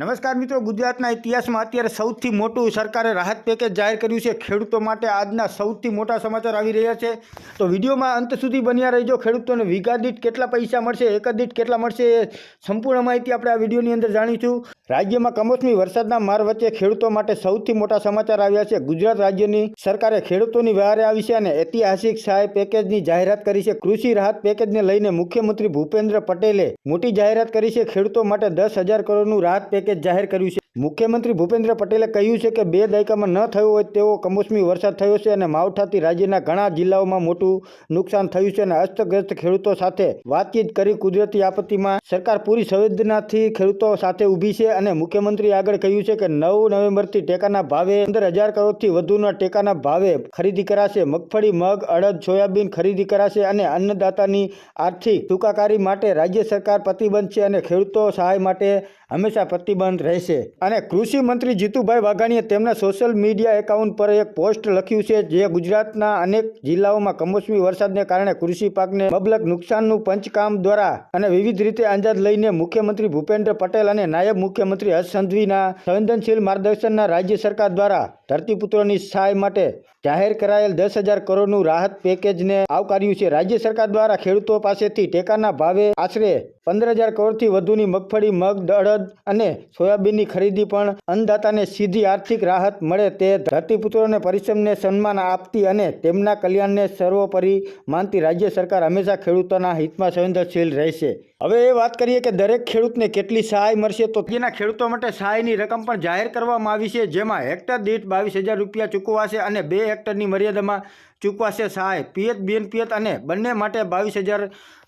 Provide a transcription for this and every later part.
નમસ્કાર મિત્રો, ગુજરાતના ઇતિહાસમાં અત્યારે સૌથી મોટું સરકારે રાહત પેકેજ જાહેર કર્યું છે. ખેડૂતો માટે આજના સૌથી મોટા સમાચાર આવી રહ્યા છે. તો વિડીયોમાં અંત સુધી બન્યા રહેજો. ખેડૂતોને વીઘા કેટલા પૈસા મળશે એક દીઠ કેટલા મળશે એ સંપૂર્ણ માહિતી આપણે આ વિડીયોની અંદર જાણીશું. રાજ્યમાં કમોસમી વરસાદના માર વચ્ચે ખેડૂતો માટે સૌથી મોટા સમાચાર આવ્યા છે. ગુજરાત રાજ્યની સરકારે ખેડૂતોની વહારે આવી છે અને ઐતિહાસિક સહાય પેકેજની જાહેરાત કરી છે. કૃષિ રાહત પેકેજને લઈને મુખ્યમંત્રી ભૂપેન્દ્ર પટેલે મોટી જાહેરાત કરી છે. ખેડૂતો માટે દસ કરોડનું રાહત પેકેજ જાહેર કર્યું છે. મુખ્યમંત્રી ભૂપેન્દ્ર પટેલે કહ્યું છે કે બે દાયકામાં ન થયો હોય તેવો કમોસમી વરસાદ થયો છે અને માવઠાથી રાજ્યના ઘણા જિલ્લાઓમાં મોટું નુકસાન થયું છે અને અસ્તગ્રસ્ત ખેડૂતો સાથે વાતચીત કરી કુદરતી આપત્તિમાં સરકાર પૂરી સંવેદનાથી ખેડૂતો સાથે ઊભી છે અને મુખ્યમંત્રી આગળ કહ્યું છે કે નવ નવેમ્બરથી ટેકાના ભાવે પંદર હજાર કરોડથી વધુના ટેકાના ભાવે ખરીદી કરાશે, મગફળી, મગ, અડદ, સોયાબીન ખરીદી કરાશે અને અન્નદાતાની આર્થિક ટૂંકાકારી માટે રાજ્ય સરકાર પ્રતિબંધ છે અને ખેડૂતો સહાય માટે હંમેશા પ્રતિબંધ રહેશે. અને કૃષિ મંત્રી જીતુભાઈ વાઘાણીએ તેમના સોશિયલ મીડિયા એકાઉન્ટ પર એક પોસ્ટ લખ્યું છે જે ગુજરાતના અનેક જિલ્લાઓમાં કમોસમી વરસાદને કારણે કૃષિ પાકને મબલક નુકસાનનું પંચકામ દ્વારા અને વિવિધ રીતે અંદાજ લઈને મુખ્યમંત્રી ભૂપેન્દ્ર પટેલ અને નાયબ મુખ્યમંત્રી હર્ષ સંઘવીના સંવેદનશીલ માર્ગદર્શનના રાજ્ય સરકાર દ્વારા ધરતીપુત્રોની સહાય માટે જાહેર કરાયેલ દસ હજાર કરોડનું રાહત પેકેજને આવકાર્યું છે. રાજ્ય સરકાર દ્વારા ખેડૂતો પાસેથી ટેકાના ભાવે આશરે પંદર હજાર કરોડથી વધુની મગફળી, મગ અડદ અને સોયાબીનની ખરીદી પણ અન્નદાતાને સીધી આર્થિક રાહત મળે તે ધરતીપુત્રોને પરિશ્રમને સન્માન આપતી અને તેમના કલ્યાણને સર્વોપરી માનતી રાજ્ય સરકાર હંમેશા ખેડૂતોના હિતમાં સંવેદનશીલ રહેશે. હવે એ વાત કરીએ કે દરેક ખેડૂતને કેટલી સહાય મળશે તો તેના ખેડૂતો માટે સહાયની રકમ પણ જાહેર કરવામાં આવી છે, જેમાં હેક્ટર દીઠ બાવીસ હજાર રૂપિયા ચૂકવાશે અને બે હેક્ટરની મર્યાદામાં ચૂકવાશે સહાય. પિયત બીએનપિયત અને બંને માટે બાવીસ હજાર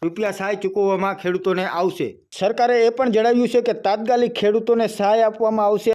રૂપિયા સહાય ચૂકવવામાં ખેડૂતોને આવશે. સરકારે એ પણ જણાવ્યું છે કે તાત્કાલિક ખેડૂતોને સહાય આપવામાં આવશે.